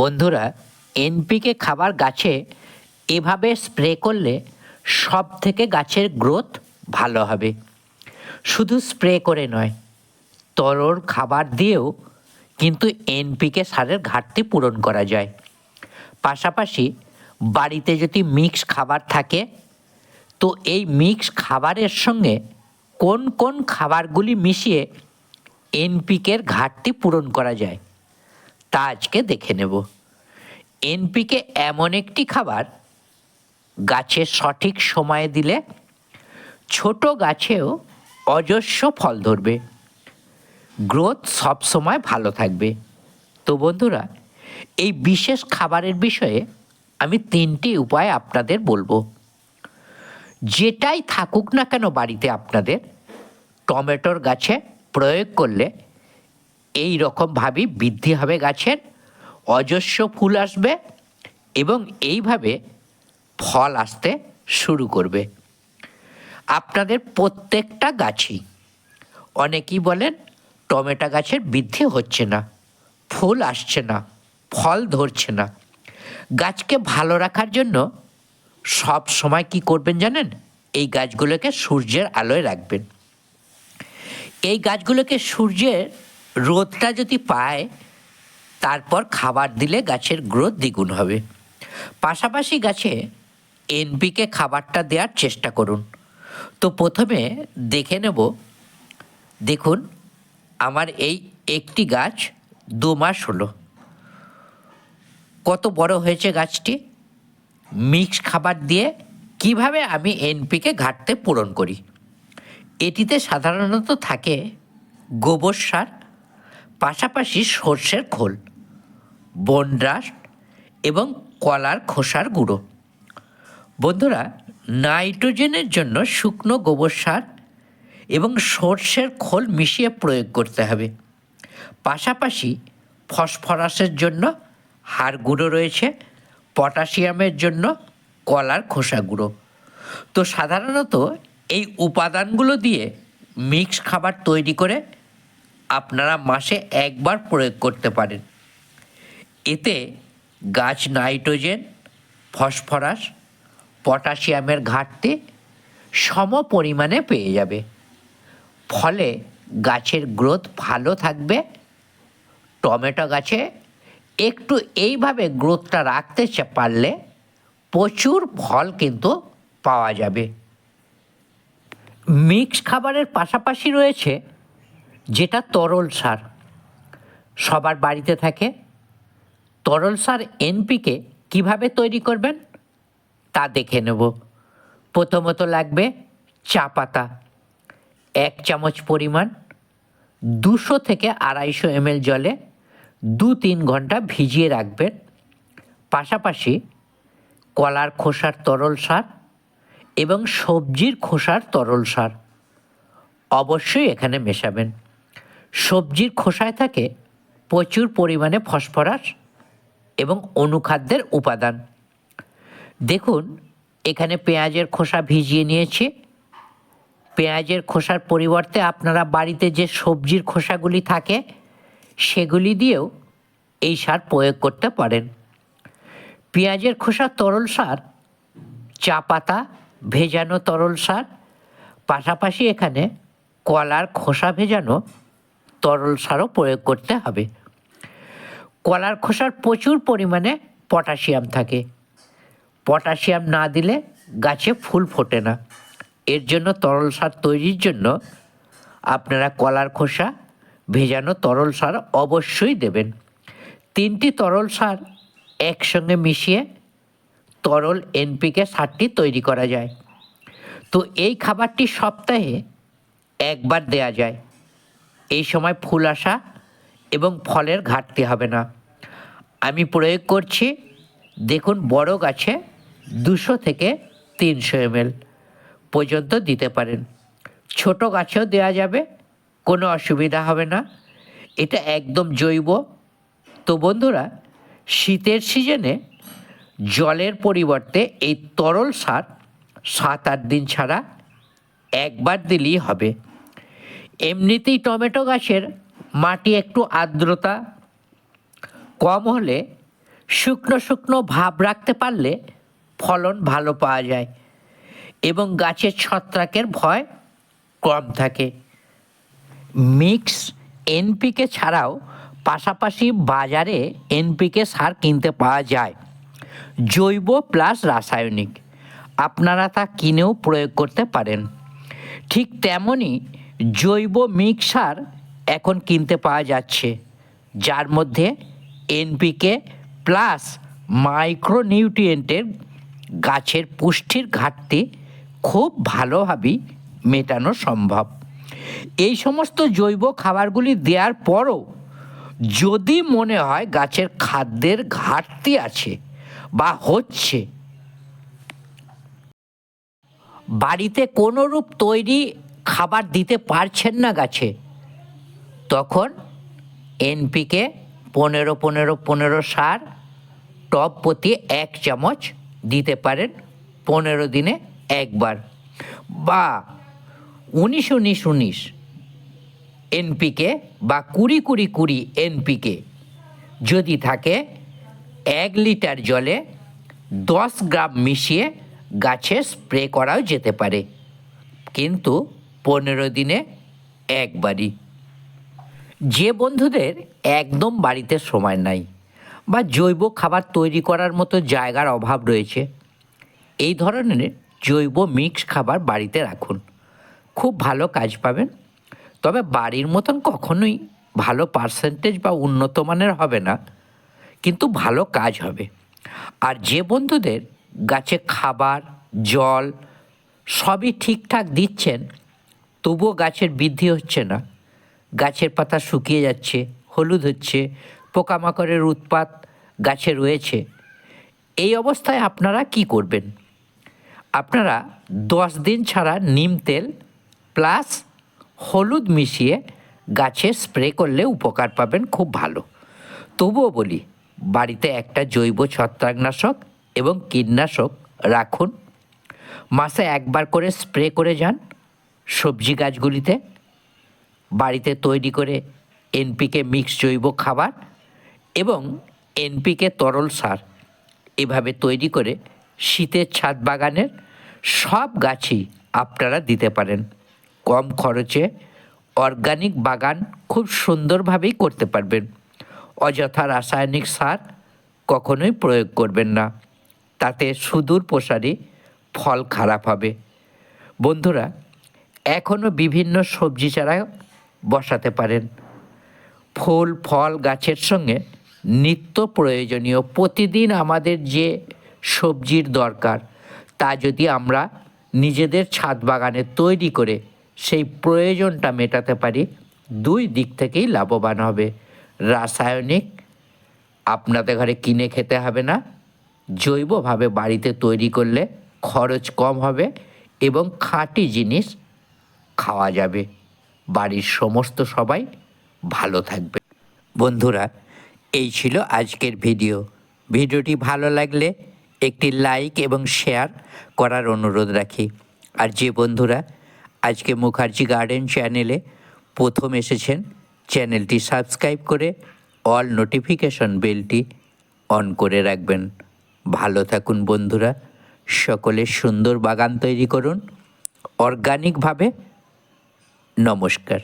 বন্ধুরা, এনপিকে খাবার গাছে এভাবে স্প্রে করলে সব থেকে গাছের গ্রোথ ভালো হবে। শুধু স্প্রে করে নয়, তরল খাবার দিয়েও কিন্তু এনপিকে সারের ঘাটতি পূরণ করা যায়। পাশাপাশি বাড়িতে যদি মিক্স খাবার থাকে, তো এই মিক্স খাবারের সঙ্গে কোন কোন খাবারগুলি মিশিয়ে এনপিকের ঘাটতি পূরণ করা যায়? তা আজকে দেখে নেব। এনপিকে এমন একটি খাবার গাছে সঠিক সময়ে দিলে ছোট গাছেও অজস্র ফল ধরবে। গ্রোথ সবসময় ভালো থাকবে। তো বন্ধুরা, এই বিশেষ খাবারের বিষয়ে আমি তিনটি উপায় আপনাদের বলব। যেটাই থাকুক না কেন বাড়িতে আপনাদের, টমেটোর গাছে প্রয়োগ করলে এই রকমভাবেই বৃদ্ধি হবে গাছের, অজস্র ফুল আসবে এবং এইভাবে ফল আসতে শুরু করবে। আপনাদের প্রত্যেকটা গাছই, অনেকেই বলেন টমেটো গাছের বৃদ্ধি হচ্ছে না, ফুল আসছে না, ফল ধরছে না। গাছকে ভালো রাখার জন্য সব সময় কি করবেন জানেন? এই গাছগুলোকে সূর্যের আলোয় রাখবেন। এই গাছগুলোকে সূর্যের রোদটা যদি পায়, তারপর খাবার দিলে গাছের গ্রোথ দ্বিগুণ হবে। পাশাপাশি গাছে এনপিকে খাবারটা দেওয়ার চেষ্টা করুন। তো প্রথমে দেখে নেব, দেখুন, আমার এই একটি গাছ দু মাস হলো। কত বড় হয়েছে গাছটি? মিক্স খাবার দিয়ে কীভাবে আমি এনপিকে ঘাটতে পূরণ করি? এটিতে সাধারণত থাকে গোবর সার পাশাপাশি সর্ষের খোল বনড্রাস্ট এবং কলার খোসার গুঁড়ো। বন্ধুরা, নাইট্রোজেনের জন্য শুকনো গোবর সার এবং সর্ষের খোল মিশিয়ে প্রয়োগ করতে হবে। পাশাপাশি ফসফরাসের জন্য হাড় গুঁড়ো রয়েছে, পটাশিয়ামের জন্য কলার খোসা গুঁড়ো। তো সাধারণত এই উপাদানগুলো দিয়ে মিক্স খাবার তৈরি করে আপনারা মাসে একবার প্রয়োগ করতে পারেন। এতে গাছ নাইট্রোজেন, ফসফরাস, পটাশিয়ামের ঘাটতি সম পরিমাণে পেয়ে যাবে। ফলে গাছের গ্রোথ ভালো থাকবে। টমেটো গাছে একটু এইভাবে গ্রোথটা রাখতে পারলে প্রচুর ফল কিন্তু পাওয়া যাবে। মিক্স খাবারের পাশাপাশি রয়েছে যেটা তরল সার। সবার বাড়িতে থাকে। তরল সার এনপিকে কীভাবে তৈরি করবেন? তা দেখে নেব। প্রথমত লাগবে চা পাতা। এক চামচ পরিমাণ দুশো থেকে আড়াইশো এমএল জলে দু তিন ঘণ্টা ভিজিয়ে রাখবেন। পাশাপাশি কলার খোসার তরল সার এবং সবজির খোসার তরল সার অবশ্যই এখানে মেশাবেন। সবজির খোসায় থাকে প্রচুর পরিমাণে ফসফরাস এবং অনুখাদ্যের উপাদান। দেখুন, এখানে পেঁয়াজের খোসা ভিজিয়ে নিয়েছি। পেঁয়াজের খোসার পরিবর্তে আপনারা বাড়িতে যে সবজির খোসাগুলি থাকে, সেগুলি দিয়েও এই সার প্রয়োগ করতে পারেন। পেঁয়াজের খোসা তরল সার, চা পাতা, ভেজানো তরল সার, পাশাপাশি এখানে কলার খোসা ভেজানো তরল সারও প্রয়োগ করতে হবে। কলার খোসার প্রচুর পরিমাণে পটাশিয়াম থাকে। পটাশিয়াম না দিলে গাছে ফুল ফোটে না। এর জন্য তরল সার তৈরির জন্য আপনারা কলার খোসা, ভেজানো তরল সার অবশ্যই দেবেন। তিনটি তরল সার একসঙ্গে মিশিয়ে তরল এনপিকে সারটি তৈরি করা যায়। তো এই খাবারটি সপ্তাহে একবার দেয়া যায়। এই সময় ফুল আসা এবং ফলের ঘাটতি হবে না। আমি প্রয়োগ করছি, দেখুন বড় গাছে দুশো থেকে তিনশো এমএল পর্যন্ত দিতে পারেন। ছোট গাছেও দেওয়া যাবে, কোনো অসুবিধা হবে না। এটা একদম জৈব। তো বন্ধুরা, শীতের সিজনে জলের পরিবর্তে এই তরল সার সাত আট দিন ছাড়া একবার দিলেই হবে। এমনিতেই টমেটো গাছের মাটি একটু আর্দ্রতা কম হলে শুকনো শুকনো ভাব রাখতে পারলে ফলন ভালো পাওয়া যায় এবং গাছের ছত্রাকের ভয় কম থাকে। মিক্স এনপিকে ছাড়াও পাশাপাশি বাজারে এনপিকে সার কিনতে পাওয়া যায়। জৈব প্লাস রাসায়নিক। আপনারা তা কিনেও প্রয়োগ করতে পারেন। ঠিক তেমনই জৈব মিক্সার এখন কিনতে পাওয়া যাচ্ছে, যার মধ্যে এনপিকে প্লাস মাইক্রোনিউট্রিয়েন্টের গাছের পুষ্টির ঘাটতি খুব ভালোভাবেই মেটানো সম্ভব। এই সমস্ত জৈব খাবারগুলি দেওয়ার পরও যদি মনে হয় গাছের খাদ্যের ঘাটতি আছে বা হচ্ছে, বাড়িতে কোনোরূপ তৈরি খাবার দিতে পারছেন না গাছে। তখন এনপিকে পনেরো পনেরো পনেরো সার টপ প্রতি এক চামচ দিতে পারেন পনেরো দিনে একবার। বা উনিশ উনিশ উনিশ এনপিকে বা কুড়ি কুড়ি কুড়ি এনপিকে যদি থাকে এক লিটার জলে দশ গ্রাম মিশিয়ে গাছে স্প্রে করাও যেতে পারে। কিন্তু পনেরো দিনে একবারই। যে বন্ধুদের একদম বাড়িতে সময় নাই বা জৈব খাবার তৈরি করার মতো জায়গার অভাব রয়েছে, এই ধরনের জৈব মিক্স খাবার বাড়িতে রাখুন। খুব ভালো কাজ পাবেন, তবে বাড়ির মতন কখনোই ভালো পার্সেন্টেজ বা উন্নত মানের হবে না, কিন্তু ভালো কাজ হবে। আর যে বন্ধুদের গাছে খাবার, জল সবই ঠিকঠাক দিচ্ছেন তবুও গাছের বৃদ্ধি হচ্ছে না। গাছের পাতা শুকিয়ে যাচ্ছে, হলুদ হচ্ছে, পোকামাকড়ের উৎপাত গাছে রয়েছে। এই অবস্থায় আপনারা কি করবেন? আপনারা দশ দিন ছাড়া নিম তেল প্লাস হলুদ মিশিয়ে গাছে স্প্রে করলে উপকার পাবেন খুব ভালো। তবুও বলি, বাড়িতে একটা জৈব ছত্রাকনাশক এবং কীটনাশক রাখুন। মাসে একবার করে স্প্রে করে যান। সবজি গাছগুলিতে, বাড়িতে তৈরি করে এনপিকে মিক্স জৈব খাবার এবং এনপিকে তরল সার এভাবে তৈরি করে শীতের ছাদ বাগানের সব গাছই আপনারা দিতে পারেন। কম খরচে অর্গানিক বাগান খুব সুন্দরভাবেই করতে পারবেন। অযথা রাসায়নিক সার কখনোই প্রয়োগ করবেন না। তাতে সুদূর প্রসারী ফল খারাপ হবে। বন্ধুরা এখনও বিভিন্ন সবজি চারা বসাতে পারেন। ফুল, ফল, গাছের সঙ্গে নিত্য প্রয়োজনীয় প্রতিদিন আমাদের যে সবজির দরকার, তা যদি আমরা নিজেদের ছাদ বাগানে তৈরি করে সেই প্রয়োজনটা মেটাতে পারি, দুই দিক থেকেই লাভবান হবে। রাসায়নিক আপনাদের ঘরে কিনে খেতে হবে না, জৈবভাবে বাড়িতে তৈরি করলে খরচ কম হবে এবং খাঁটি জিনিস খাওয়া যাবে। বাড়ির সমস্ত সবাই ভালো থাকবে। বন্ধুরা, এই ছিল আজকের ভিডিও। ভিডিওটি ভালো লাগলে একটি লাইক এবং শেয়ার করার অনুরোধ রাখি। আর যে বন্ধুরা, আজকে মুখার্জি গার্ডেন চ্যানেলে প্রথম এসেছেন, চ্যানেলটি সাবস্ক্রাইব করে অল নোটিফিকেশন বেলটি অন করে রাখবেন। ভালো থাকুন বন্ধুরা, সকলে সুন্দর বাগান তৈরি করুন, অর্গানিকভাবে নমস্কার।